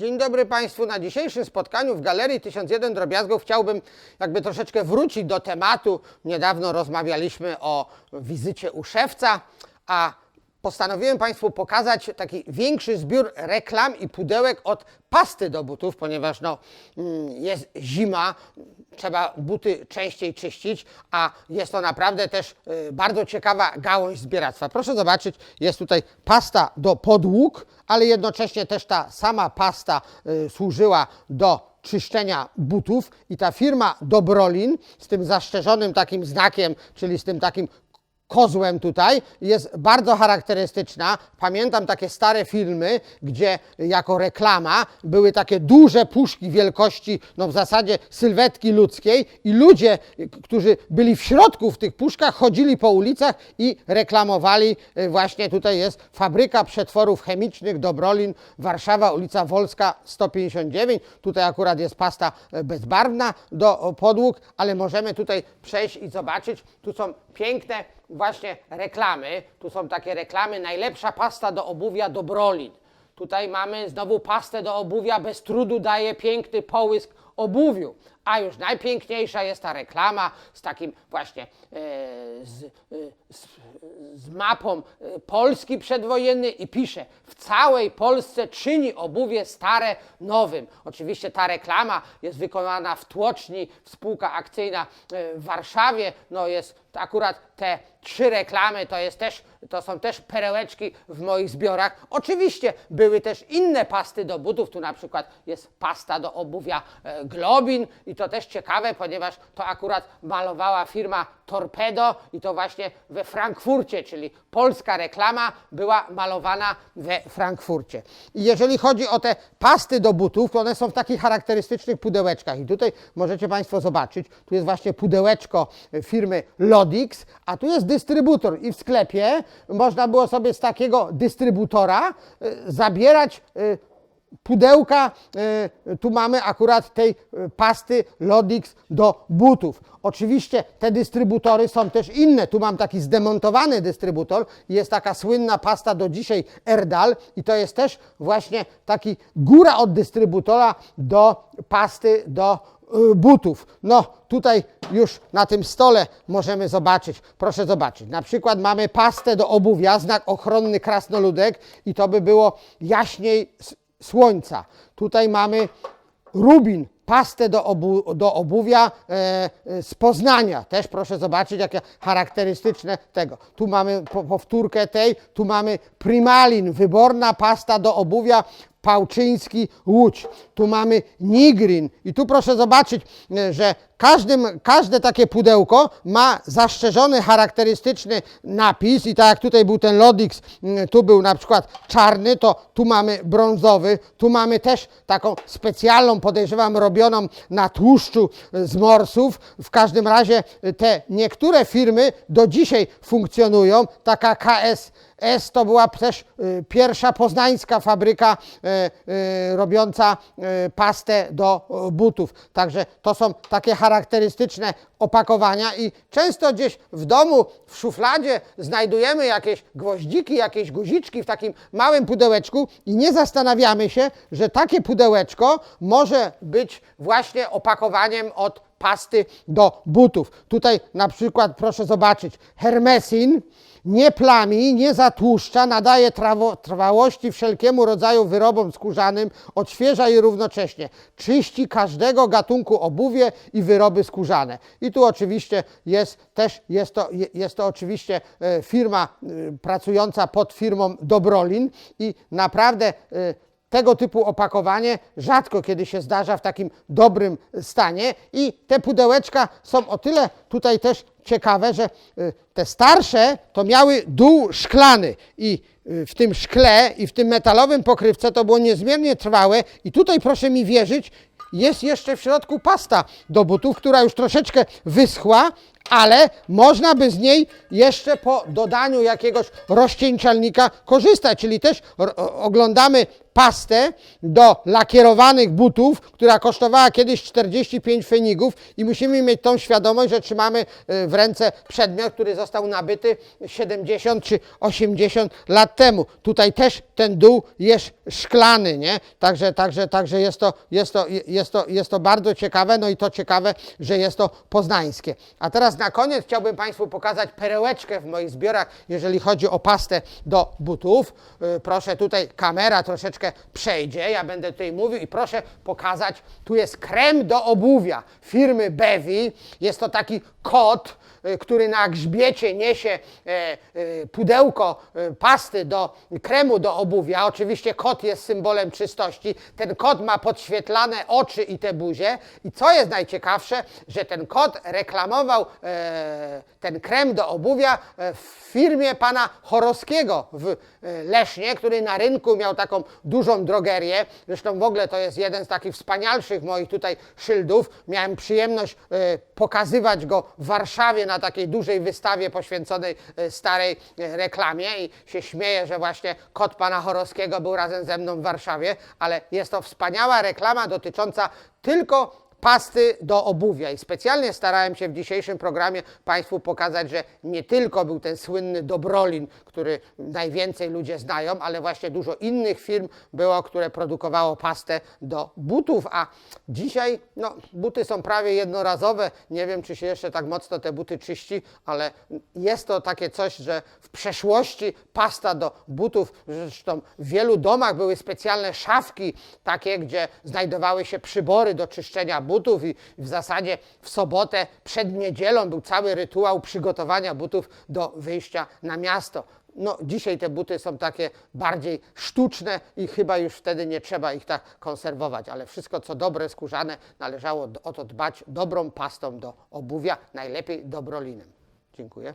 Dzień dobry Państwu. Na dzisiejszym spotkaniu w Galerii 1001 Drobiazgów chciałbym jakby troszeczkę wrócić do tematu. Niedawno rozmawialiśmy o wizycie u szewca, a postanowiłem Państwu pokazać taki większy zbiór reklam i pudełek od pasty do butów, ponieważ no, mm, jest zima, trzeba buty częściej czyścić, a jest to naprawdę też y, bardzo ciekawa gałąź zbieractwa. Proszę zobaczyć, jest tutaj pasta do podłóg, ale jednocześnie też ta sama pasta y, służyła do czyszczenia butów i ta firma Dobrolin z tym zastrzeżonym takim znakiem, czyli z tym takim kozłem tutaj jest bardzo charakterystyczna. Pamiętam takie stare filmy, gdzie jako reklama były takie duże puszki wielkości, no w zasadzie sylwetki ludzkiej i ludzie, którzy byli w środku w tych puszkach, chodzili po ulicach i reklamowali. e, Właśnie tutaj jest fabryka przetworów chemicznych Dobrolin, Warszawa, ulica Wolska 159. Tutaj akurat jest pasta e, bezbarwna do podłóg, ale możemy tutaj przejść i zobaczyć. Tu są piękne właśnie reklamy. Tu są takie reklamy, najlepsza pasta do obuwia Dobrolin. Tutaj mamy znowu pastę do obuwia, bez trudu daje piękny połysk obuwiu. A już najpiękniejsza jest ta reklama z takim właśnie e, z, e, z, z mapą e, Polski przedwojennej i pisze w całej Polsce czyni obuwie stare nowym. Oczywiście ta reklama jest wykonana w tłoczni, spółka akcyjna e, w Warszawie. No jest akurat te trzy reklamy to jest też, to są też perełeczki w moich zbiorach. Oczywiście były też inne pasty do butów, tu na przykład jest pasta do obuwia e, Globin i to też ciekawe, ponieważ to akurat malowała firma Torpedo i to właśnie we Frankfurcie, czyli polska reklama była malowana we Frankfurcie. I jeżeli chodzi o te pasty do butów, to one są w takich charakterystycznych pudełeczkach i tutaj możecie Państwo zobaczyć, tu jest właśnie pudełeczko firmy A tu jest dystrybutor i w sklepie można było sobie z takiego dystrybutora e, zabierać e, pudełka, e, tu mamy akurat tej e, pasty Lodix do butów. Oczywiście te dystrybutory są też inne. Tu mam taki zdemontowany dystrybutor. Jest taka słynna pasta do dzisiaj Erdal i to jest też właśnie taki góra od dystrybutora do pasty do y, butów. No tutaj już na tym stole możemy zobaczyć, proszę zobaczyć, na przykład mamy pastę do obuwia, znak ochronny krasnoludek i to by było jaśniej słońca. Tutaj mamy rubin, pastę do, obu, do obuwia e, e, z Poznania. Też proszę zobaczyć, jakie charakterystyczne tego. Tu mamy po, powtórkę tej, tu mamy primalin, wyborna pasta do obuwia Pałczyński Łódź. Tu mamy Nigrin i tu proszę zobaczyć, e, że każdym, każde takie pudełko ma zastrzeżony charakterystyczny napis i tak jak tutaj był ten Lodix, tu był na przykład czarny, to tu mamy brązowy, tu mamy też taką specjalną, podejrzewam, robioną na tłuszczu z morsów. W każdym razie te niektóre firmy do dzisiaj funkcjonują, taka KS S to była też y, pierwsza poznańska fabryka y, y, robiąca pastę do butów. Także to są takie charakterystyczne opakowania i często gdzieś w domu, w szufladzie znajdujemy jakieś gwoździki, jakieś guziczki w takim małym pudełeczku i nie zastanawiamy się, że takie pudełeczko może być właśnie opakowaniem od pasty do butów. Tutaj na przykład proszę zobaczyć Hermesin, nie plami, nie zatłuszcza, nadaje trawo, trwałości wszelkiemu rodzaju wyrobom skórzanym, odświeża je równocześnie, czyści każdego gatunku obuwie i wyroby skórzane. I tu oczywiście jest też, jest to, je- jest to oczywiście e, firma e, pracująca pod firmą Dobrolin i naprawdę e, tego typu opakowanie rzadko kiedy się zdarza w takim dobrym stanie i te pudełeczka są o tyle tutaj też ciekawe, że y, te starsze to miały dół szklany i y, w tym szkle i w tym metalowym pokrywce to było niezmiernie trwałe i tutaj proszę mi wierzyć, jest jeszcze w środku pasta do butów, która już troszeczkę wyschła, ale można by z niej jeszcze po dodaniu jakiegoś rozcieńczalnika korzystać, czyli też oglądamy pastę do lakierowanych butów, która kosztowała kiedyś 45 fenigów i musimy mieć tą świadomość, że trzymamy y, w ręce przedmiot, który został nabyty 70 czy 80 lat temu. Tutaj też ten dół jest szklany, nie? Także, także, także jest, to, jest, to, jest, to, jest to bardzo ciekawe, no i to ciekawe, że jest to poznańskie. A teraz na koniec chciałbym Państwu pokazać perełeczkę w moich zbiorach, jeżeli chodzi o pastę do butów. Y, Proszę tutaj, kamera troszeczkę przejdzie, ja będę tutaj mówił i proszę pokazać, tu jest krem do obuwia firmy Bevi. Jest to taki kot, y, który na grzbiecie niesie e, e, pudełko e, pasty do kremu do obuwia. Oczywiście kot jest symbolem czystości. Ten kot ma podświetlane oczy i te buzie. I co jest najciekawsze, że ten kot reklamował e, ten krem do obuwia e, w firmie pana Chorowskiego w e, Lesznie, który na rynku miał taką dużą drogerię. Zresztą w ogóle to jest jeden z takich wspanialszych moich tutaj szyldów. Miałem przyjemność e, pokazywać go w Warszawie na takiej dużej wystawie poświęconej e, starej e, reklamie i się śmieję, że właśnie kot pana Chorowskiego był razem ze mną w Warszawie, ale jest to wspaniała reklama dotycząca tylko pasty do obuwia i specjalnie starałem się w dzisiejszym programie Państwu pokazać, że nie tylko był ten słynny Dobrolin, który najwięcej ludzie znają, ale właśnie dużo innych firm było, które produkowało pastę do butów, a dzisiaj no, buty są prawie jednorazowe. Nie wiem, czy się jeszcze tak mocno te buty czyści, ale jest to takie coś, że w przeszłości pasta do butów, zresztą w wielu domach były specjalne szafki takie, gdzie znajdowały się przybory do czyszczenia butów i w zasadzie w sobotę przed niedzielą był cały rytuał przygotowania butów do wyjścia na miasto. No, dzisiaj te buty są takie bardziej sztuczne i chyba już wtedy nie trzeba ich tak konserwować, ale wszystko co dobre, skórzane, należało o to dbać dobrą pastą do obuwia, najlepiej dobrolinem. Dziękuję.